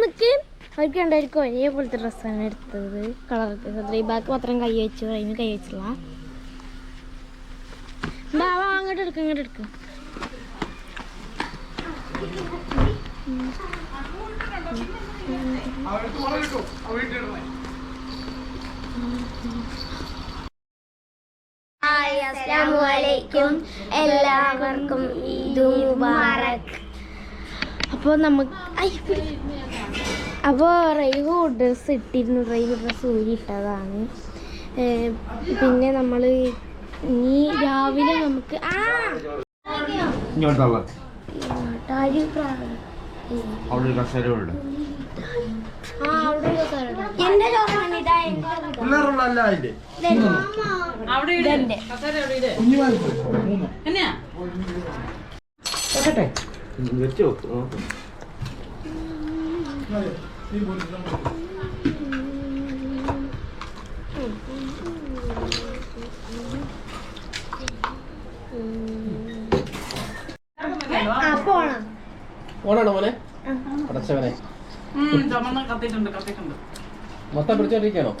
നിക്ക്. അവർക്ക് രണ്ടായിരിക്കും ഒരേ പോലത്തെ ഡ്രസ്സാണ് എടുത്തത്. കളർ റീബാക്ക് മാത്രം കൈ വെച്ചു അതിന് കൈ വെച്ചില്ല ബാവ അങ്ങോട്ട് എടുക്കും ഇങ്ങോട്ട് എടുക്കും. അലൈക്കും എല്ലാവർക്കും ഈദ് മുബാറക്. അപ്പോൾ നമുക്ക്. അപ്പോൾ റൈവ് ഡ്രസ്സ് ഇട്ടിരുന്നു. റൈവ് ഡ്രസ്സ് ഊരിയിട്ടതാണ് ഇട്ടതാണ്. പിന്നെ നമ്മൾ ഇനി രാവിലെ നമുക്ക് ആ. വെച്ച് ഓണാണോ മോനെ? അടച്ചവനെ മൊത്തം പിടിച്ചോണ്ടിരിക്കണോ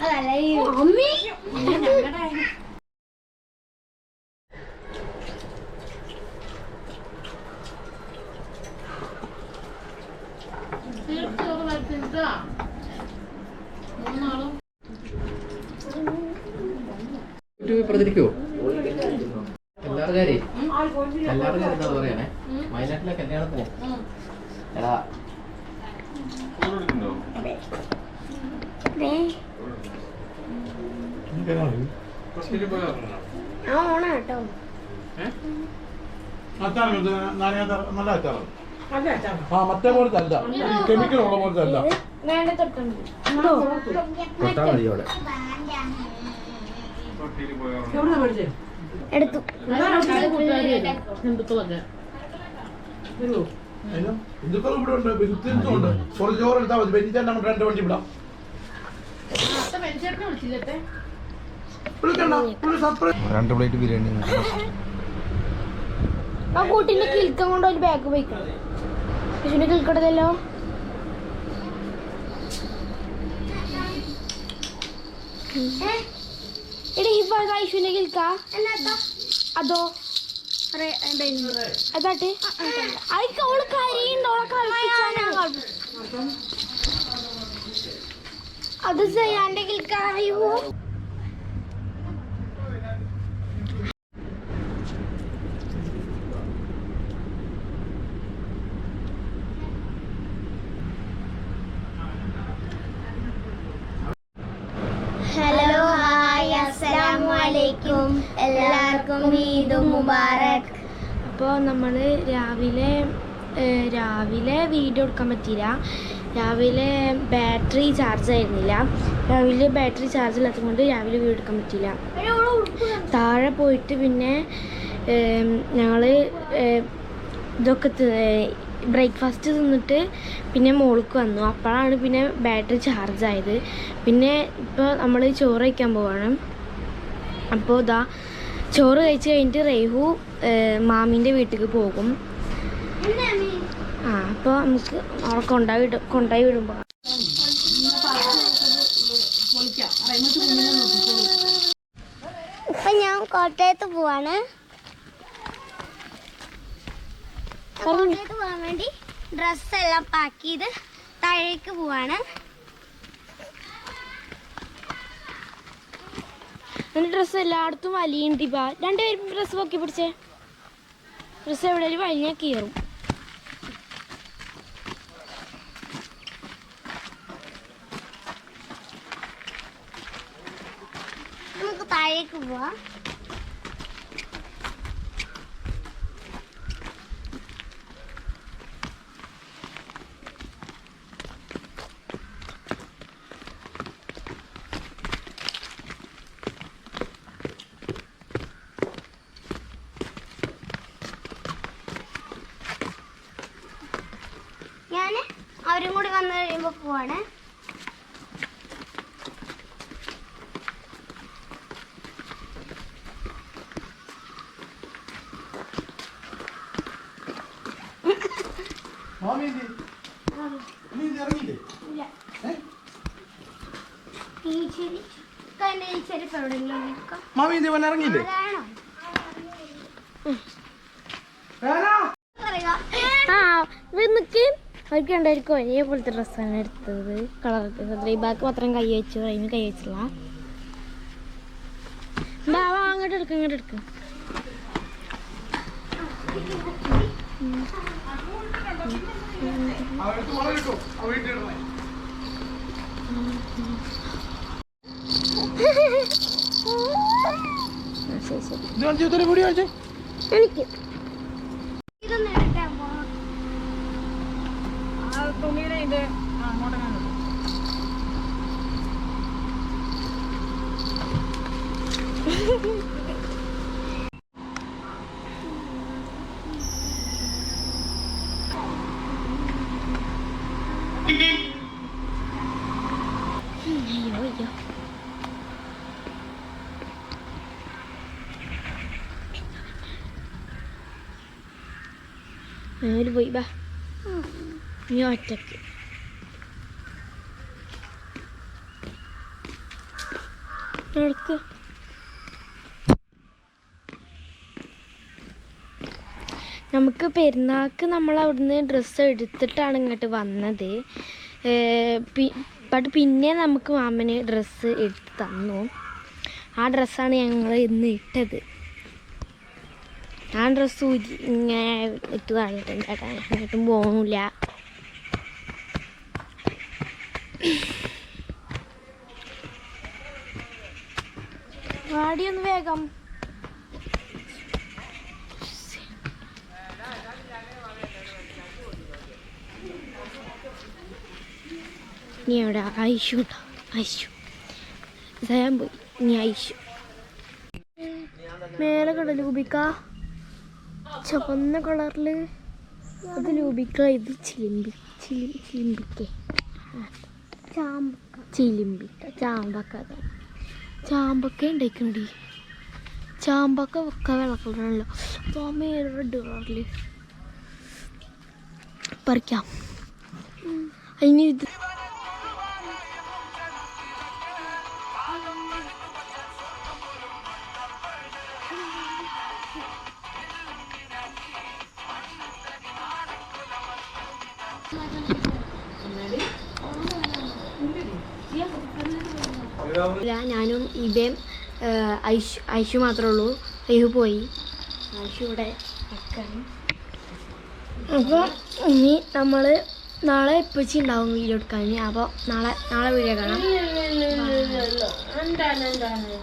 എന്താ പറയണേ വയനാട്ടിലെ കല്യാണത്തിന് എടാ. മറ്റേ പോലത്തെ അല്ല. കെമിക്കൽ ഉള്ള പോലത്തെ അല്ല. വേണ്ട തൊട്ടുണ്ട് തൊട്ടാ മതി അവിടെ. എടുത്തു. ഹിന്ദുക്കളും ഇവിടെ ഉണ്ട് ക്രിസ്ത്യൻസും ഉണ്ട്. കുറച്ച് ചോറ് എടുത്താൽ മതി. വെജിറ്റേറിയൻ നമുക്ക് രണ്ട് വണ്ടി വിടാം. രണ്ട് പ്ലേറ്റ് ബിരിയാണി. ആ കൂട്ടിന്റെ കിൽക്കം കൊണ്ട് ഒരു ബാഗ് പോയിക്കണം വിഷുവിന്റെ കിൽക്കടതല്ലോ എടി പഴക ഐശുവിന്റെ കിൽക്ക അതോ? അതാട്ട്? അയക്ക് കരയുണ്ട് അത് ചെയ്യാണ്ടെങ്കിൽ കിൽക്ക എല്ലാവർക്കും മുബാറക്. അപ്പോൾ നമ്മൾ രാവിലെ രാവിലെ വീഡിയോ എടുക്കാൻ പറ്റിയില്ല. രാവിലെ ബാറ്ററി ചാർജ് ആയിരുന്നില്ല. രാവിലെ ബാറ്ററി ചാർജ് ഇല്ലാത്തത് കൊണ്ട് രാവിലെ വീഡിയോ എടുക്കാൻ പറ്റിയില്ല. താഴെ പോയിട്ട് പിന്നെ ഞങ്ങൾ ഇതൊക്കെ ബ്രേക്ക്ഫാസ്റ്റ് തിന്നിട്ട് പിന്നെ മോൾക്ക് വന്നു. അപ്പോഴാണ് പിന്നെ ബാറ്ററി ചാർജ് ആയത്. പിന്നെ ഇപ്പോൾ നമ്മൾ ചോറ് വയ്ക്കാൻ പോവാണ്. അപ്പോൾ ഇതാ ചോറ് കഴിച്ച് കഴിഞ്ഞിട്ട് റേഹു മാമീന്റെ വീട്ടിലേക്ക് പോകും. ആ അപ്പോൾ നമുക്ക് അവിടെ കൊണ്ടുപോയി വിടും കൊണ്ടുപോയി വിടുമ്പോൾ ഇപ്പം ഞാൻ കോട്ടയത്ത് പോവാണ്. കോട്ടയത്ത് പോകാൻ വേണ്ടി ഡ്രസ്സെല്ലാം പാക്ക് ചെയ്ത് താഴേക്ക് പോവാണ്. എന്റെ ഡ്രസ്സ് എല്ലായിടത്തും വലിയുണ്ട് ഇപ്പം രണ്ടുപേരും ഡ്രസ്സ് പൊക്കി പിടിച്ചേ. ഡ്രസ്സ് എവിടെയും വലിഞ്ഞാൽ കീറും. നമുക്ക് താഴേക്ക് പോവാം ഞാൻ അവരും കൂടി വന്നു കഴിയുമ്പോൾ പോവാണ്. മാമി ഇത് ഇവൻ ഇറങ്ങിയില്ലേ? ആ ഇത് നിക്ക്. അവർക്ക് രണ്ടായിരിക്കും ഒരേപോലത്തെ ഡ്രസ്സാണ് എടുത്തത്. കളർ ഈ ബാക്ക് മാത്രം കൈ വെച്ചു. അതിന് കൈ വെച്ചില്ല. ബാ വാ, അങ്ങോട്ട് എടുക്കും ഇങ്ങോട്ട് എടുക്ക. ആ, എടുത്ത് മുളക് ഇട്ടോ. ആ, വീട്ടിൽ ഇടണേ. ശരി ശരി ഇത് കാണിച്ച് ഇതൊരു വീഡിയോ കാണിച്ചേ. എനിക്ക് ഇതൊന്ന് എടുക്കാൻ പോണം മേൽ പോയി ബാ നീ ഒറ്റയ്ക്ക് നടക്ക് നമുക്ക് പെരുന്നാൾക്ക് നമ്മൾ അവിടുന്ന് ഡ്രസ്സ് എടുത്തിട്ടാണ് ഇങ്ങോട്ട് വന്നത്. ബട്ട് പിന്നെ നമുക്ക് മാമന് ഡ്രസ്സ് എടുത്ത് തന്നു. ആ ഡ്രസ്സാണ് ഞങ്ങൾ ഇന്ന് ഇട്ടത്. ആ ഡ്രസ്സ് ഊരി ഇങ്ങനെ ഇട്ട് കളഞ്ഞിട്ടുണ്ട് ചേട്ടാ എങ്ങോട്ടും പോകില്ല വാടിയൊന്ന് വേഗം. നീ അവിടെ ഐശു ഉണ്ടോ ഐശു സയാൻ പോയി. നീ ഐശു മേലെ കണ്ട ലൂപിക്ക ചുവന്ന കളറിൽ അത് ലൂപിക്ക ഇത് ചിലിമ്പി ചിലി ചിലിമ്പിക്കേ. ചാമ്പക്ക. ചിലിമ്പിക്ക. ചാമ്പക്ക അതാണ് ചാമ്പക്ക ഉണ്ടായിക്കണ്ടി ചാമ്പക്ക വെക്ക വെള്ള കളറാണല്ലോ. അപ്പോൾ മേലെ റെഡ് കളറിൽ പറിക്കാം. അതിന് ഇത് ഇല്ല ഞാനും ഇതേം ഐഷു ഐഷു മാത്രമേ ഉള്ളൂ. ഐഹു പോയി. ഐഷു ഇവിടെ അപ്പോൾ ഇനി നമ്മൾ നാളെ എപ്പിച്ച് ഉണ്ടാവും വീഡിയോ എടുക്കാൻ അപ്പോൾ നാളെ നാളെ വീഡിയോ കാണാം.